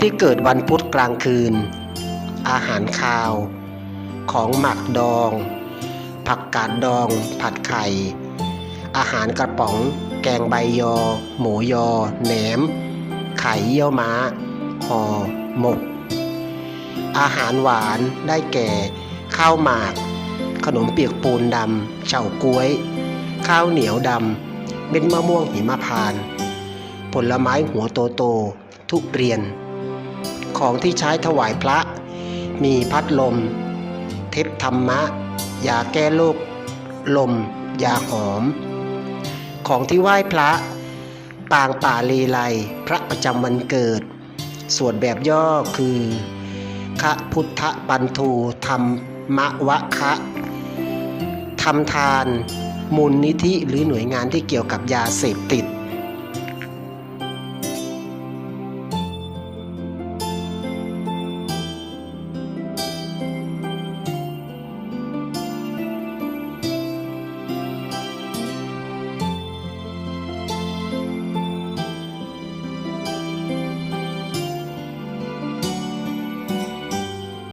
ที่เกิดวันพุธกลางคืน อาหารคาว ของหมักดอง ผักกาดดอง ผัดไข่ อาหารกระป๋อง แกงใบยอ หมูยอ แหนม ไข่เยี่ยวม้าห่อหมก อาหารหวานได้แก่ ข้าวหมาก ขนมเปียกปูนดำเฉาก๊วย ข้าวเหนียวดำเม็ดมะม่วงหิมพานต์ผลไม้หัวโตโตทุเรียน ของที่ใช้ถวายพระ มีพัดลม เทปธรรมะ ยาแก้โรคลม ยาหอม ของที่ไหว้พระ ปางป่าเลไลพระประจำวันเกิด ส่วนแบบย่อคือคะพุทธปันทูธรรมมะวะคะทำทานมูลนิธิหรือหน่วยงานที่เกี่ยวกับยาเสพติด